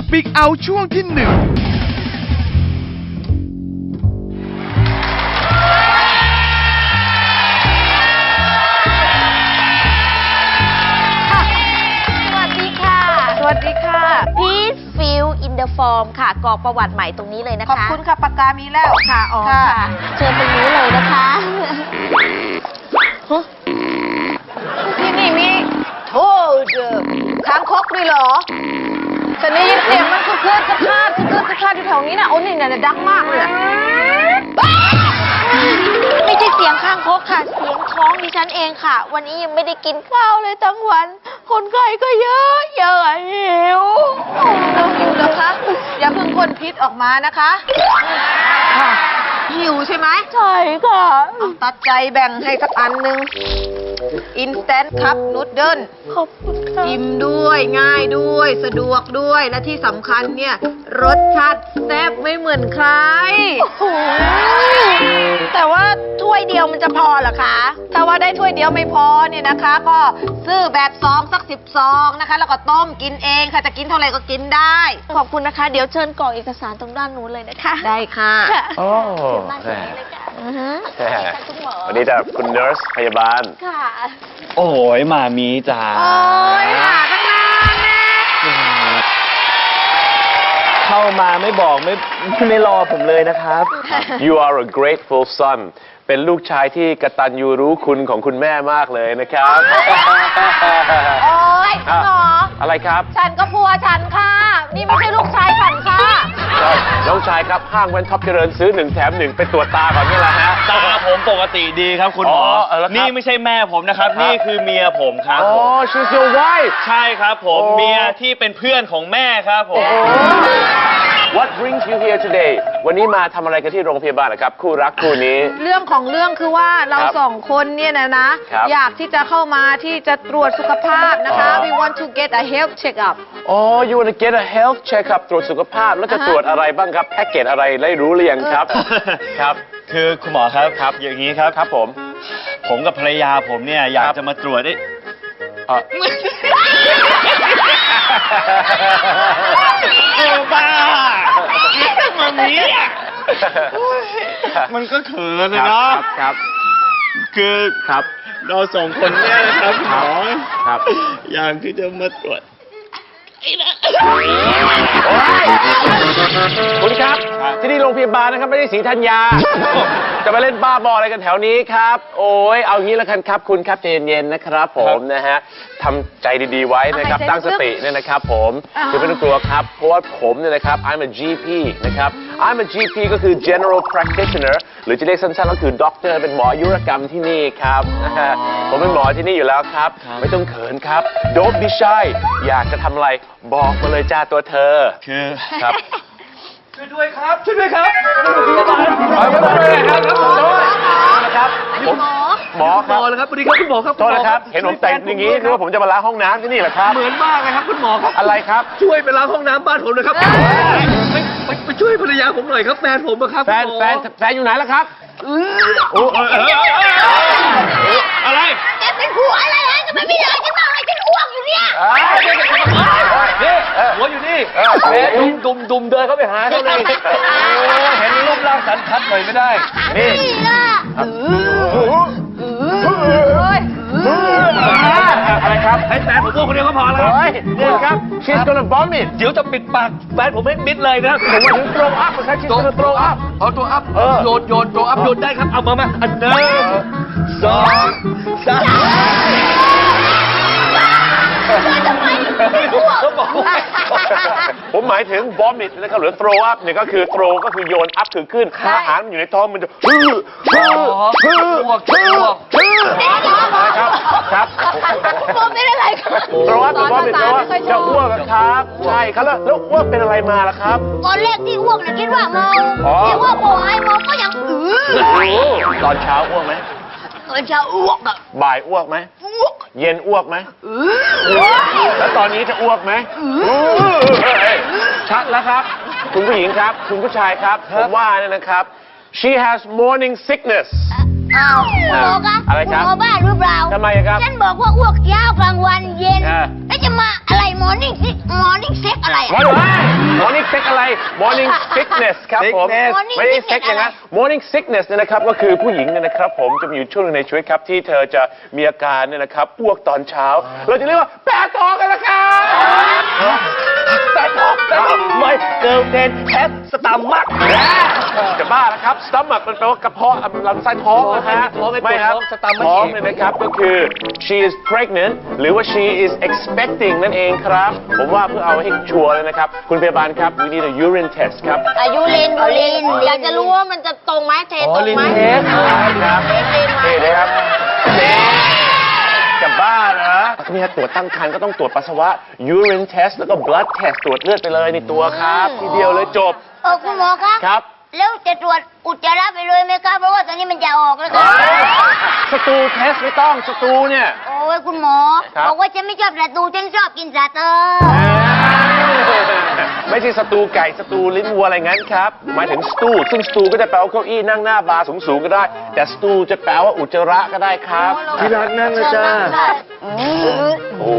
Speak Out ช่วงที่หนึ่งสวัสดีค่ะสวัสดีค่ะ Please fill in the form ค่ะกรอกประวัติใหม่ตรงนี้เลยนะคะขอบคุณค่ะปากกามีแล้ว ค่ะอ๋อค่ะ ค่ะ เชิญตรงนี้เลยนะคะฮะที่นี่มีโอ้เจอค้างคกด้วยเหรอ ฉันได้ยินเสียงมันคือเคลื่อนสะพานคือเคลื่อนสะพานอยู่แถวนี้นะโอ้นี่เนี่ยดังมากเลยอะไม่ใช่เสียงข้างคกค่ะ เสียงท้องดิฉันเองค่ะ วันนี้ยังไม่ได้กินข้าวเลยทั้งวัน คนไข้ก็เยอะเยอะหิวเราหิวเหรอคะอย่าเพิ่งพ่นพิษออกมานะคะค่ะหิวใช่ไหมใช่ค่ะเอาตัดใจแบ่งให้สักอันหนึ่ง อินสแตนต์คัพนูดเดิลขอบคุณค่ะอิ่มด้วยง่ายด้วยสะดวกด้วยและที่สำคัญเนี่ย รสชาติแซ่บไม่เหมือนใคร โอ้โหแต่ว่าถ้วยเดียวมันจะพอเหรอคะ ถ้าว่าได้ถ้วยเดียวไม่พอเนี่ยนะคะ ก็ซื้อแบบซองสักสิบซองนะคะ แล้วก็ต้มกินเองค่ะจะกินเท่าไหร่ก็กินได้ ขอบคุณนะคะ เดี๋ยวเชิญกรอกเอกสารตรงด้านนู้นเลยนะคะได้ค่ะค่ะโอ้ เชิญมาตรแหงมนี้เลยค่ะ อือฮะแหมค่ะคุณหมอวันนี้จะคุณเน r ร์สพยาบาล ค่ะ โอ้ยหมามีจ๋าโอ้ยหาตั้งนานแน่เข้ามาไม่บอกไม่ไม่รอผมเลยนะครับ You are a grateful son เป็นลูกชายที่กตัญญูรู้คุณของคุณแม่มากเลยนะครับ โอ้ยคุณหมออะไรครับ ฉันก็พัวฉันค่ะ นี่ไม่ใช่ลูกชายฉันค่ะ น้องชายครับห้างแว่นท็อปเจริญซื้อหนึ่งแถมหนึ่งไปตรวจตาก่อนนี่แหละฮะ ตาผมปกติดีครับคุณหมออ๋อเออแล้วครับ นี่ไม่ใช่แม่ผมนะครับครับนี่คือเมียผมครับอ๋อ she's your wife ใช่ครับผม โอ้ เมียที่เป็นเพื่อนของแม่ครับผม What brings you here today วันนี้มาทำอะไรกันที่โรงพยาบาลนะครับ คู่รักคู่นี้ เรื่องของเรื่องคือว่าเราครับสองคนเนี่ยนะนะ ครับอยากที่จะเข้ามาที่จะตรวจสุขภาพนะคะ อ๋อ we want to get a health check up อ๋อ you want to get a health checkup ตรวจสุขภาพแล้วจะอ่าฮะ ตรวจอะไรบ้างครับ แพ็กเกจอะไรได้รู้หรือยังครับ ครับ คือคุณหมอครับครับ อย่างนี้ครับ ครับผม ผมกับภรรยาผมเนี่ยอยากครับจะมาตรวจได้ เอ่อ เออบ้ามันนี้อะมันก็เขินนะคเนาะรับครับ คือครับ เราสองคนเนี่ยนะครับคุณหมอครับ อยากที่จะมาตรวจคุณครับ ที่นี่โรงพยาบาลนะครับไม่ได้สีธัญญา จะมาเล่นบ้าบออะไรกันแถวนี้ครับ โอ้ยเอางี้ละกันครับคุณครับใจเย็นๆนะครับ ผมนะฮะทำใจดีๆไว้นะครับเอาใจตั้งสติเนี่ยนะครับผมอ่าคือไม่ต้องกลัวครับ เพราะว่าผมเนี่ยนะครับ I'm a GP นะครับ I'm a GP ก็คือ General Practitioner หรือจะเรียกสั้นๆก็คือด็อกเตอร์เป็นหมออายุรกรรมที่นี่ครับนะฮะผมเป็นหมอที่นี่อยู่แล้วครับ ไม่ต้องเขินครับ Don't be shy อยากจะทำอะไรบอกมาเลยจ้าตัวเธอคือครับ ช่วยด้วยครับ ช่วยด้วยครับเอาไม่ต้องเลยครับครับผมโทษนะครับผมหมอครับหมอเลยครับสวัสดีครับคุณหมอครับโทษนะครับ เห็นผมแต่งอย่างนี้นึกว่าผมจะมาล้างห้องน้ำที่นี่เหรอครับ เหมือนมากเลยครับคุณหมอครับ อะไรครับ ช่วยไปล้างห้องน้ำบ้านผมเลยครับไปไปไปช่วยภรรยาผมหน่อยครับแฟนผมอะครับแฟนคุณหมอแฟนแฟนอยู่ไหนล่ะครับโอ้เออเออเออเอออะไรแกเป็นผัวอะไรฮะจะไม่มีอะไรฉันบอกอะไรฉันอ้วกอยู่เนี่ยเอ้ยนี่เออ หัวอยู่นี่เออแหมดุมดุมดุมเดินเข้าไปหาเขาเลยโอ้เห็นรูปร่างสันทัดหน่อยไม่ได้ นี่นี่ล่ะอะไรครับให้แฟนผมพูดคนเดียวก็พอแล้วเฮ้ยนี่ครับ she's gonna vomit เดี๋ยวจะปิดปากแฟนผมให้มิดเลยนะผมมาถึง throw up นะครับ she's gonna throw up เอาตัวอัพเออโยนโยนตัวอัพโยนได้ครับ เอามามาอันหนึ่งสองสามเขาบอกว่า ผมหมายถึง vomit นะครับหรือ throw up เนี่ยก็คือ throw ก็คือโยน up คือขึ้นอาหารมันอยู่ในท้องมันจะฮือฮือฮืออ้วกอ้วกฮือครับครับ ผมเป็นอะไรกัน throw up หรือ vomit แปลว่าจะอ้วกอะครับ ใช่ครับแล้วแล้วอ้วกเป็นอะไรมาล่ะครับ ตอนแรกที่อ้วกน่ะคิดว่าเมาอ๋อคิดว่าโมไอเมาก็ยังอื้อตอนเช้าอ้วกไหม ตอนเช้าอ้วกอะบ่ายอ้วกไหมอ้วก เย็นอ้วกไหมแล้วตอนนี้จะอ้วกไหมเฮ้ยชัดแล้วครับ คุณผู้หญิงครับ คุณผู้ชายครับ ผมว่าเนี่ยนะครับ she has morning sickness อ้าวคุณหมอคะอะไรครับ ณหมอบ้าหรือเปล่าทำไมครับ ฉันบอกว่าอ้วกเช้ากลางวันเย็นอ่าแล้วจะมาอะไรมอร์นิ่งซิมอร์นิ่งเซ็กอะไรวันอะวาน morning sick อะไร morning sickness ครับผม Sickness Morning ไม่ได้ sickness อย่างนั้นมอร morning sickness เนี่ยนะครับก็คือผู้หญิงเนี่ยนะครับผมจะมีอยู่ช่วงหนึงในชีวิตครับที่เธอจะมีอาการเนี่ยนะครับอ้วกตอนเช้า เราจะเรียกว่าแปะท้องกันละครับแปะท้องแปะท้องไม่เกิร์ลเดนแฮส สตัมมักจะบ้าแล้วครับ stomach มันแปลว่ากระเพาะลำไส้ท้องนะฮะท้องไม่ปวดไม่ครับท้อง stomach ท้องเนี่ยนะครับก็คือ she is pregnant หรือว่า she is expecting นั่นเองครับ ผมว่าเพื่อเอาให้ชัวร์เลยนะครับ คุณพยาบาลครับ we need a urine test ครับอายุเลนยูเลนอยากจะรู้ว่ามันจะตรงไหมเทตรงไหมเทสครับนี่นะครับนี่จะบ้าเหรอเนี่ยตรวจตั้งครรภ์ก็ต้องตรวจปัสสาวะ urine test แล้วก็ blood test ตรวจเลือดไปเลยในตัวครับ ทีเดียวเลยจบ เออคุณหมอคะครับ แล้วจะตรวจอุจจาระไปเลยไหมคะเพราะว่าตอนนี้มันจะออกแล้วค่ะสตูเทสไม่ต้องสตูเนี่ย โอ้ยคุณหมอครับ บอกว่าฉันไม่ชอบสตูฉันชอบกินสาเตอร์ไม่ใช่สตูไก่สตูลิ้นวัวอะไรงั้นครับหมายถึงสตูซึ่งสตูก็จะแปลว่าเก้าอี้นั่งหน้าบาร์สูงๆก็ได้ แต่สตูจะแปลว่าอุจจาระก็ได้ครับ ที่รักนั่งนะจ้าโอ้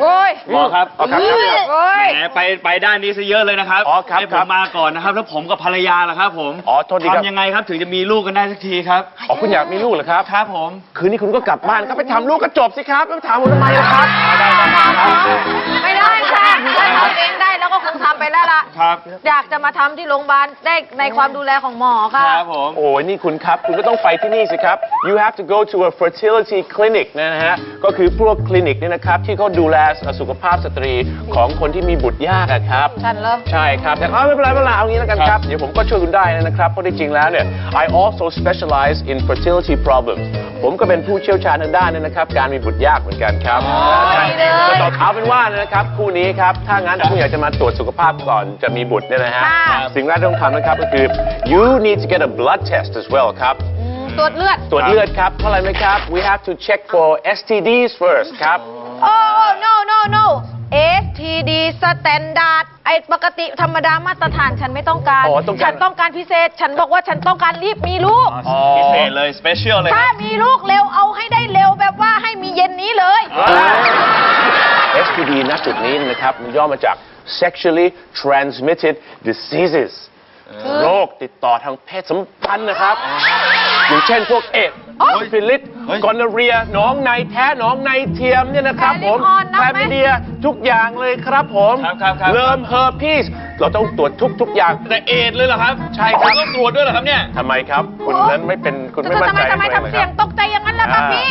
โอ้ย หมอครับอ๋อครับครับครับโอ้ย แหมไปไปด้านนี้ซะเยอะเลยนะครับอ๋อครับให้ผครัมบมาก่อนนะครับ แล้วผมกับภรรยาล่ะครับผมอ๋อโทษทีครับ ทำยังไงครับถึงจะมีลูกกันได้สักทีครับ อ๋อคุณอยากมีลูกเหรอครับ ครับผม คืนนี้คุณก็กลับบ้านก็ไปทำลูกก็จบสิครับ ไม่ต้องถามผมทำไมล่ะครับ ไม่ได้ค่ะถ้าทำเองได้ แล้วก็คงทำไปแล้วล่ะ ครับ อยากจะมาทำที่โรงพยาบาลได้ในความดูแลของหมอค่ะ ครับผม โอ้ยนี่คุณครับ คุณก็ต้องไปที่นี่สิครับ you have to go to a fertility clinic นะฮะ ก็คือพวกคลินิกเนี่ยนะครับ ที่เขาดูแลสุขภาพสตรีของคนที่มีบุตรยากอะครับ ฉันเหรอ ใช่ครับแต่เอาไม่เป็นไรไม่เป็นไรเอางี้แล้วกันครับเดี๋ยวผมก็ช่วยคุณได้นะครับ เพราะที่จริงแล้วเนี่ย I also specialize in fertility problems ผมก็เป็นผู้เชี่ยวชาญทางด้านเนี่ยนะครับ การมีบุตรยากเหมือนกันครับใช่ดีเลย ก็ต้องเอาเป็นว่านะครับ คู่นี้ครับ ถ้างั้นคุณอยากจะมาตรวจสุขภาพก่อนจะมีบุตรเนี่ยนะฮะ ค่ะ สิ่งแรกที่ต้องทำนะครับก็คือ you need to get a blood test as well ครับ อืมตรวจเลือด ตรวจเลือดครับเท่าไหร่ไหมครับ we have to check for STDs first ครับ โอ้ no no no STD standard ไอปกติธรรมดามาตรฐานฉันไม่ต้องการ อ๋อต้องการ ฉันต้องการพิเศษ ฉันบอกว่าฉันต้องการรีบมีลูก อ๋อ พิเศษเลย สเปเชียลเลยถ้ามีลูกเร็วเอาให้ได้เร็วแบบว่าให้มีเย็นนี้เลย STD ณจุดนี้นะครับมันย่อมาจาก sexually transmitted diseases โรคติดต่อทางเพศสัมพันธ์นะครับ อย่างเช่นพวกเอดส์โอ๊ยซิฟิลิสเฮ้ยกอนเรียหนองในแท้หนองในเทียมเนี่ยนะครับผมแคลิฟอร์นนับไหมแคลมิเดียทุกอย่างเลยครับผมครับครับครับ เริ่มเฮอร์พีสเราต้องตรวจทุกทุกอย่าง แต่เอดส์เลยเหรอครับใช่ครับ ณต้องตรวจด้วยเหรอครับเนี่ย ทำไมครับ คุณนั้นไม่เป็นคุณไม่มั่นทำไมใจทำไมในตัวเองทำเลยคเสียรังบ ตกใจอย่างนั้นล่ะอ่าป้าพี่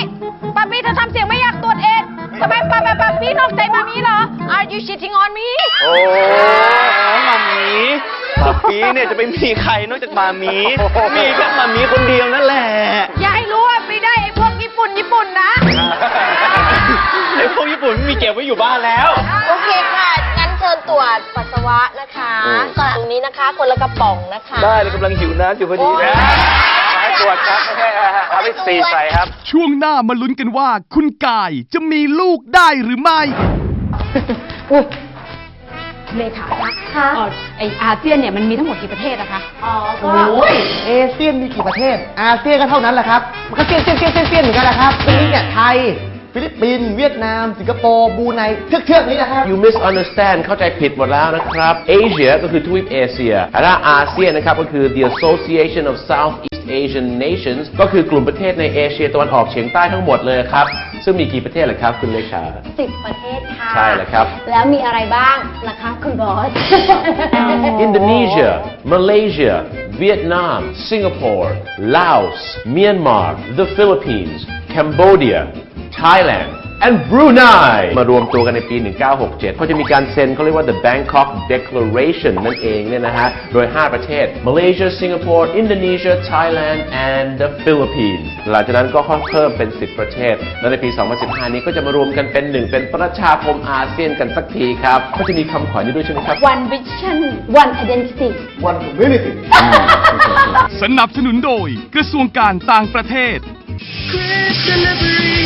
ป้าพี่เธอทำเสียงไม่อยากตรวจเองทำไมป้าป้าป้า พี่นอกใจมามีเหรอ Are you cheating on me โอ้มามีป๊าปีเนี่ยจะไปมีใครนอกจากมามี มีแค่มามีคนเดียวนั่นแหละอย่าให้รู้ว่าไม่ได้ไอ้พวกญี่ปุ่นญี่ปุ่นนะ ไอ้พวกญี่ปุ่นมีเก็บไว้อยู่บ้านแล้ว โอเคค่ะ งั้นเชิญตรวจปัสสาวะนะคะ ตรงนี้นะคะ คนละกระป๋องนะคะ ได้เลยกำลังหิวน้ำอยู่พอดีนะ ให้ตรวจครับไม่ใช่เอาไปสีใส่ครับ ช่วงหน้ามาลุ้นกันว่า คุณกายจะมีลูกได้หรือไม่เลขาคะ เอ่อไออาเซียนเนี่ยมันมีทั้งหมดกี่ประเทศนะคะ อ๋อ ก็ โอ้ยเอเชียนมีกี่ประเทศ อาเซียนก็เท่านั้นแหละครับ มันก็เซียนเซียนเซียนเซียนเซียนเหมือนกันแหละครับตรงนี้เนี่ยไทย ฟิลิปปินส์เวียดนาม สิงคโปร์บรูไนเทือกเทือกๆนี้นะครับ you misunderstand เข้าใจผิดหมดแล้วนะครับ Asia ก็คือทวีปเอเชียและอาเซียนนะครับ ก็คือ the Association of Southeast Asian Nations ก็คือกลุ่มประเทศในเอเชียตะวันออกเฉียงใต้ทั้งหมดเลยครับ ซึ่งมีกี่ประเทศล่ะครับ คุณเลขา สิบประเทศค่ะใช่แล้วครับ แล้วมีอะไรบ้างล่ะคะคุณบอส Indonesia Malaysia Vietnam Singapore Laos Myanmar the Philippines Cambodia Thailand and Brunei มารวมตัวกันในปี 1967 เขาจะมีการเซ็นเขาเรียกว่า the Bangkok Declaration นั่นเองเนี่ยนะฮะ โดย 5 ประเทศ Malaysia Singapore Indonesia Thailand and the Philippines หลังจากนั้นก็ค่อยเพิ่มเป็น 10 ประเทศ และในปี 2015 นี้ก็จะมารวมกันเป็นหนึ่งเป็นประชาคมอาเซียนกันสักทีครับก็จะมีคำขวัญอยู่ด้วยใช่ไหมครับ One Vision One Identity One Community สนับสนุนโดยกระทรวงการต่างประเทศ Chris Delivery